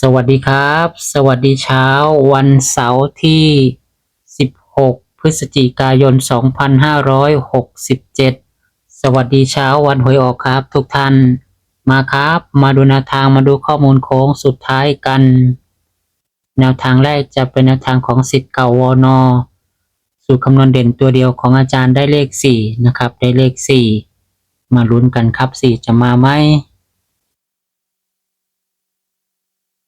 สวัสดีครับ สวัสดีเช้าวันเสาร์ที่ 16 พฤศจิกายน 2567 สวัสดีเช้าวันหวยออกครับ ทุกท่านมาครับ มาดูแนวทางมาดูข้อมูลโค้งสุดท้ายกัน แนวทางแรกจะเป็นแนวทางของสิทธิ์เก่าวอนอสูตรคำนวณเด่นตัวเดียวของอาจารย์ได้เลข 4 นะครับ ได้เลข 4 มาลุ้นกันครับ 4 จะมาไหม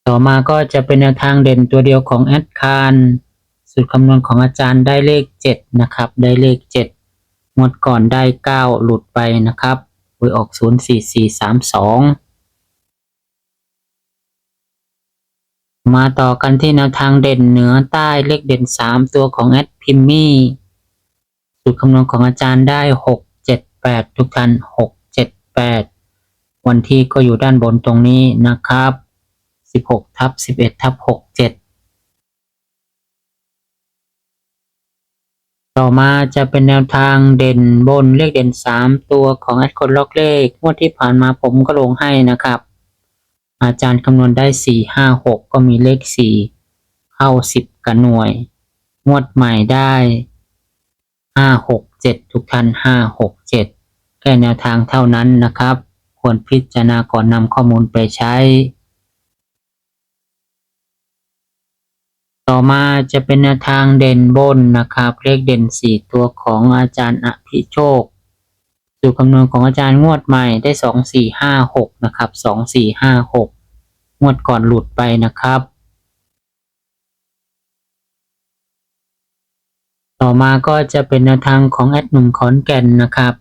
ต่อมาก็จะเป็นแนวทางเด่นตัวเดียวของแอดคารสูตรคำนวณของอาจารย์ได้เลข 7 นะครับ ได้เลข 7 งวดก่อนได้ 9 หลุดไปนะครับหวยออก 04432 มาต่อกันที่แนวทางเด่นเหนือใต้เลขเด่น 3 ตัวของแอดพิมมี่สูตรคำนวณของอาจารย์ได้ 6 7 8 ทุกท่าน 6 7 8 วันที่ก็อยู่ด้านบนตรงนี้นะครับ 16ทับ11ทับ67ต่อมาจะเป็นแนวทางเด่นบนเลขเด่น 3 ตัวของแอดคนล็อกเลขงวดที่ผ่านมาผมก็ลงให้นะครับ อาจารย์คำนวณได้ 4 5 6 ก็มีเลข 4 เข้า 10 กับหน่วย งวดใหม่ได้ 5 6 7 ทุกท่าน5 6 7 แค่แนวทางเท่านั้นนะครับ ควรพิจารณาก่อนนำข้อมูลไปใช้ ต่อมาจะเป็นแนวทางเด่นบนนะครับ เลขเด่น 4 ตัวของอาจารย์อภิโชค สูตรคำนวณของอาจารย์งวดใหม่ได้ 2 4 5 6 นะครับ 2 4 5 6 งวดก่อนหลุดไปนะครับ ต่อมาก็จะเป็นแนวทางของแอดหนุ่มขอนแก่นนะครับ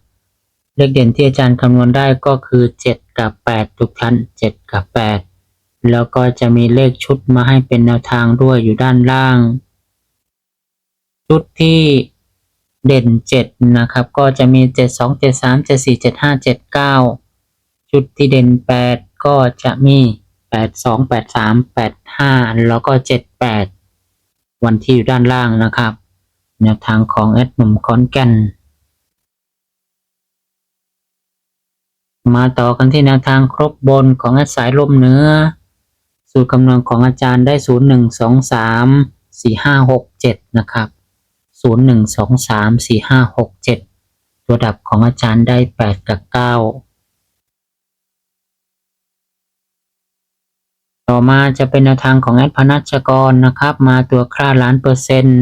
เลขเด่นที่อาจารย์คำนวณได้ก็คือ 7 กับ 8 ทุกท่าน7 กับ 8 แล้วก็จะมีเลขชุดมาให้เป็นแนวทางด้วยอยู่ด้านล่าง ชุดที่เด่น 7 นะครับ ก็จะมี 7 2 7 3 7 4 7 5 7 9 ชุดที่เด่น 8 ก็จะมี 8 2 8 3 8 5 แล้วก็ 7 8 วันที่อยู่ด้านล่างนะครับ แนวทางของแอดหนุ่มคอนแก่นมาต่อกันที่แนวทางครบบนของแอดสายลมเหนือ สูตรคำนวณของอาจารย์ได้ 0 1 2 3 4 5 6 7 นะครับ 0 1 2 3 4 5 6 7 ตัวดับของอาจารย์ได้ 8 กับ 9 ต่อมาจะเป็นแนวทางของแอดพนัชกรนะครับ มาตัวค่าล้านเปอร์เซ็นต์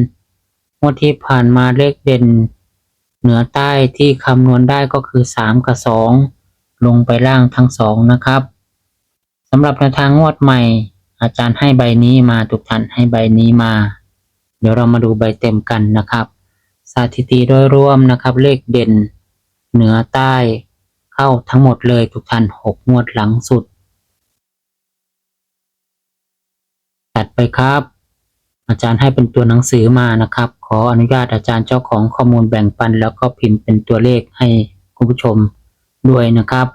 งวดที่ผ่านมาเลขเด่น เหนือใต้ที่คำนวณได้ก็คือ 3 กับ 2 ลงไปล่างทั้งสองนะครับ สำหรับแนวทางงวดใหม่ อาจารย์ให้ใบนี้มาทุกท่านให้ใบนี้มา เดี๋ยวเรามาดูใบเต็มกันนะครับ สถิติโดยรวมนะครับ เลขเด่น เหนือใต้เข้าทั้งหมดเลยทุกท่าน6งวดหลังสุด ตัดไปครับ อาจารย์ให้เป็นตัวหนังสือมานะครับ ขออนุญาตอาจารย์เจ้าของข้อมูลแบ่งปัน แล้วก็พิมพ์เป็นตัวเลขให้คุณผู้ชมด้วยนะครับ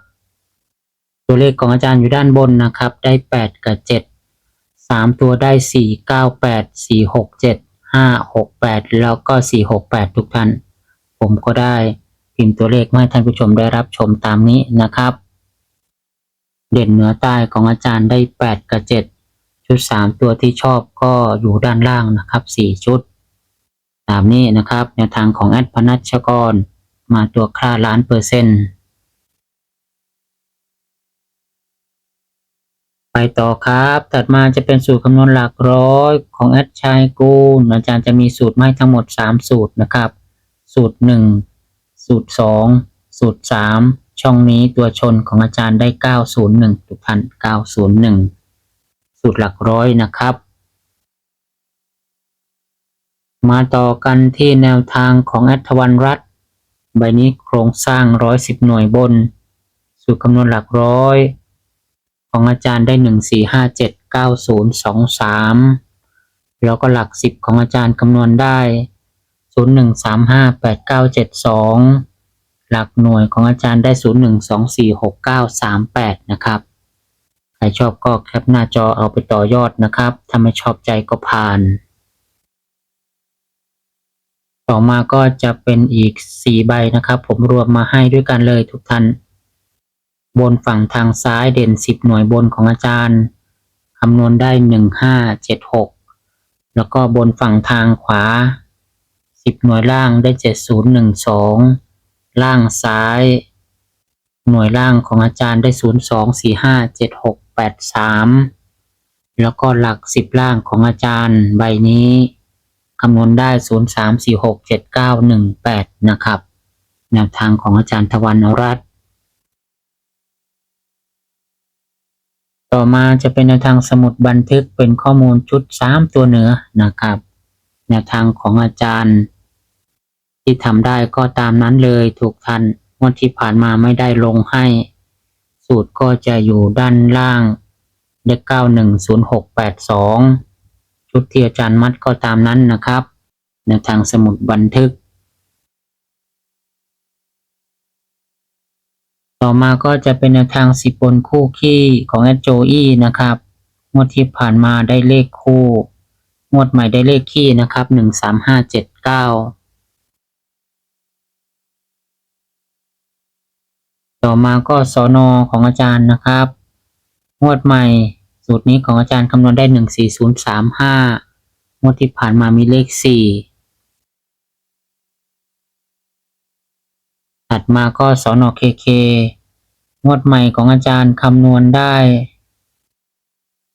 ตัวเลขของอาจารย์อยู่ด้านบนนะครับ ได้ 8 กับ 7 3 ตัวได้ 4 9 8 4 6 7 5 6 8 แล้วก็ 4 6 8 ทุกท่าน ผมก็ได้พิมพ์ตัวเลขมาให้ท่านผู้ชมได้รับชมตามนี้นะครับ เด่นเหนือใต้ของอาจารย์ได้ 8 กับ 7 ชุด 3 ตัวที่ชอบก็อยู่ด้านล่างนะครับ 4 ชุด ตามนี้นะครับแนวทางของแอดพนัชกร มาตัวค่าล้านเปอร์เซ็นต์ ไปต่อครับ ถัดมาจะเป็นสูตรคำนวณหลักร้อยของแอดชายกูลอาจารย์จะมีสูตรไมาให้ทั้งหมด 3 สูตรนะครับ สูตร 1 สูตร 2 สูตร 3 ช่องนี้ตัวชนของอาจารย์ได้ 901ทุกท่าน901 สูตรหลักร้อยนะครับ มาต่อกันที่แนวทางของแอดทวันรัฐ ใบนี้โครงสร้าง 110 หน่วยบน สูตรคำนวณหลักร้อย ของอาจารย์ได้หนึ่งสี่ห้าเจ็ดเก้าศูนย์สองสามแล้วก็หลักสิบของอาจารย์คำนวณได้ศูนย์หนึ่งสามห้าแปดเก้าเจ็ดสองหลักหน่วยของอาจารย์ได้ศูนย์หนึ่งสองสี่หกเก้าสามแปดนะครับ ใครชอบก็แคปหน้าจอเอาไปต่อยอดนะครับ ถ้าไม่ชอบใจก็ผ่าน ต่อมาก็จะเป็นอีกสี่ใบนะครับ ผมรวมมาให้ด้วยกันเลยทุกท่าน บนฝั่งทางซ้ายเด่นสิบหน่วยบนของอาจารย์คำนวณได้หนึ่งห้าเจ็ดหกแล้วก็บนฝั่งทางขวาสิบหน่วยล่างได้เจ็ดศูนย์หนึ่งสองล่างซ้าย หน่วยล่างของอาจารย์ได้ศูนย์สองสี่ห้าเจ็ดหกแปดสามแล้วก็หลักสิบล่างของอาจารย์ใบนี้คำนวณได้ศูนย์สามสี่หกเจ็ดเก้าหนึ่งแปดนะครับ แนวทางของอาจารย์ทวันรัตน ต่อมาจะเป็นแนวทางสมุดบันทึกเป็นข้อมูลชุดสามตัวเหนือนะครับ แนวทางของอาจารย์ ที่ทำได้ก็ตามนั้นเลยถูกทันงวดที่ผ่านมาไม่ได้ลงให้ สูตรก็จะอยู่ด้านล่างเลขเก้าหนึ่งศูนย์หกแปดสองชุดที่อาจารย์มัดก็ตามนั้นนะครับ แนวทางสมุดบันทึก ต่อมาก็จะเป็นแนวทางสิบบนคู่ขี้ของแอดโจอี้นะครับงวดที่ผ่านมาได้เลขคู่ งวดใหม่ได้เลขขี้นะครับหนึ่งสามห้าเจ็ดเก้าต่อมาก็สอนอของอาจารย์นะครับ งวดใหม่สูตรนี้ของอาจารย์คำนวณได้หนึ่งสี่ศูนย์สามห้างวดที่ผ่านมามีเลขสี่ ถัดมาก็สอนอเคเคงวดใหม่ของอาจารย์คำนวณได้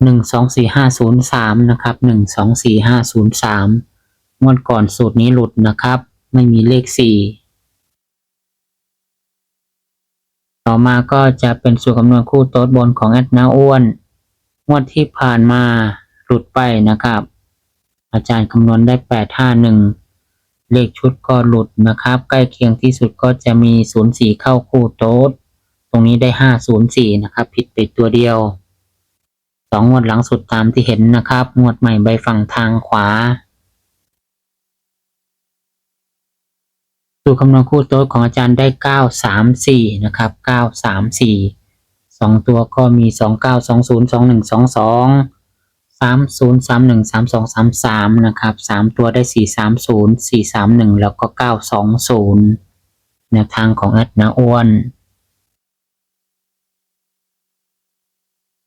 หนึ่งสองสี่ห้าศูนย์สามนะครับหนึ่งสองสี่ห้าศูนย์สามงวดก่อนสูตรนี้หลุดนะครับ ไม่มีเลขสี่ต่อมาก็จะเป็นสูตรคำนวณคู่โต๊ดบนของแอดนาอ้วน งวดที่ผ่านมาหลุดไปนะครับ อาจารย์คำนวณได้แปดห้าหนึ่ง เลขชุดก็หลุดนะครับ ใกล้เคียงที่สุดก็จะมี 0 4 เข้าคู่โต๊ดตรงนี้ได้ 5 0 4 นะครับ ผิดไปตัวเดียวสองงวดหลังสุดตามที่เห็นนะครับ งวดใหม่ใบฝั่งทางขวาสูตรคำนวณคู่โต๊ดของอาจารย์ได้ 9 3 4 นะครับ 9 3 4สองตัวก็มี 2 9 2 0 2 1 2 2 สามศูนย์สามหนึ่งสามสองสามสามนะครับสามตัวได้สี่สามศูนย์สี่สามหนึ่งแล้วก็เก้าสองศูนย์แนวทางของแอดนาอ้วน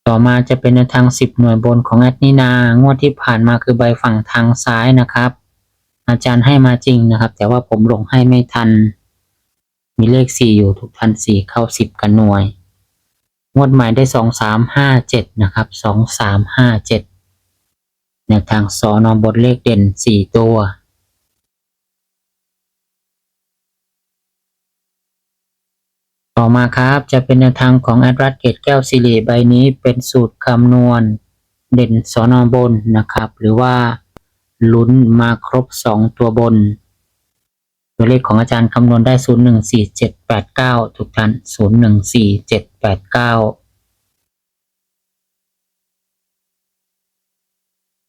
ต่อมาจะเป็นแนวทางสิบหน่วยบนของแอดนินางวดที่ผ่านมาคือใบฝั่งทางซ้ายนะครับ อาจารย์ให้มาจริงนะครับ แต่ว่าผมลงให้ไม่ทัน มีเลขสี่อยู่ทุกทันสี่เข้าสิบกันหน่วยงวดใหม่ได้สองสามห้าเจ็ดนะครับสองสามห้าเจ็ด แนวทางสอนอบทเลขเด่นสี่ตัว ต่อมาครับจะเป็นแนวทางของแอดรัสเกตแก้วสิริใบนี้เป็นสูตรคำนวณเด่นสอนอบนนะครับ หรือว่าลุ้นมาครบสองตัวบน ตัวเลขของอาจารย์คำนวณได้ 0 1 4 7 8 9 ทุกท่าน 0 1 4 7 8 9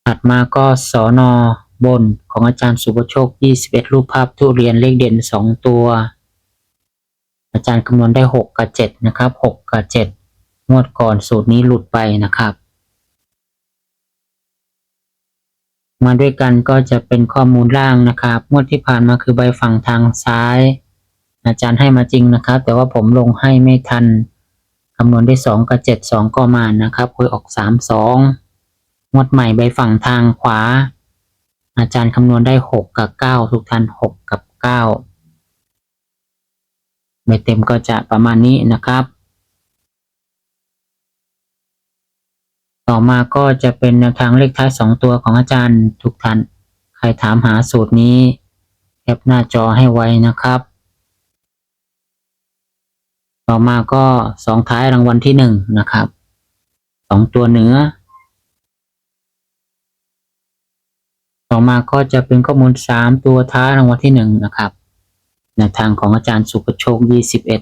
ถัดมาก็สอนอบนของอาจารย์สุภโชค 21 รูปภาพทุเรียนเลขเด่น 2 ตัว อาจารย์คำนวณได้ 6 กับ 7 นะครับ 6 กับ 7 งวดก่อนสูตรนี้หลุดไปนะครับ มาด้วยกันก็จะเป็นข้อมูลล่างนะครับ งวดที่ผ่านมาคือใบฝั่งทางซ้าย อาจารย์ให้มาจริงนะครับ แต่ว่าผมลงให้ไม่ทันคำนวณได้ 2 กับ 7 2 ก็มานะครับหวยออก 3 2 งวดใหม่ใบฝั่งทางขวา อาจารย์คำนวณได้6กับ9ทุกท่าน6กับ9ใบเต็มก็จะประมาณนี้นะครับ ต่อมาก็จะเป็นแนวทางเลขท้าย2ตัวของอาจารย์ทุกท่าน ใครถามหาสูตรนี้แคปหน้าจอให้ไว้นะครับ ต่อมาก็สองท้ายรางวัลที่หนึ่งนะครับสองตัวเหนือ ต่อมาก็จะเป็นข้อมูลสามตัวท้ายรางวัลที่หนึ่งนะครับแนทางของอาจารย์สุภโชคยี่สิบเอ็ด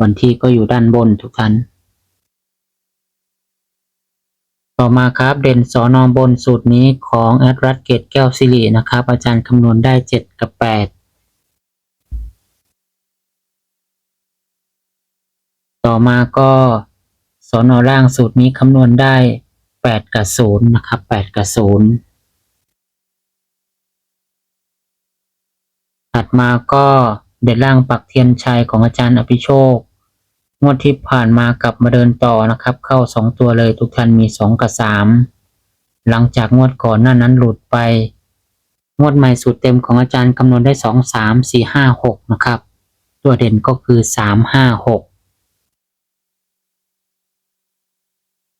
วันที่ก็อยู่ด้านบนทุกท่าน ต่อมาครับเด่นสอนอบนสูตรนี้ของแอดรัตเกตแก้วสิรินะครับ อาจารย์คำนวณได้ 7 กับ 8 ต่อมาก็สอนอล่างสูตรนี้คำนวณได้ 8 กับ 0 นะครับ 8 กับ 0 ถัดมาก็เด่นล่างปักเทียนชัยของอาจารย์อภิโชค งวดที่ผ่านมากลับมาเดินต่อนะครับ เข้า 2 ตัวเลยทุกท่านมี 2 กับ 3 หลังจากงวดก่อนหน้านั้นหลุดไป งวดใหม่สูตรเต็มของอาจารย์คำนวณได้ 2 3 4 5 6 นะครับ ตัวเด่นก็คือ 3 5 6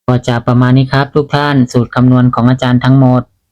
ก็จะประมาณนี้ครับทุกท่านสูตรคำนวณของอาจารย์ทั้งหมด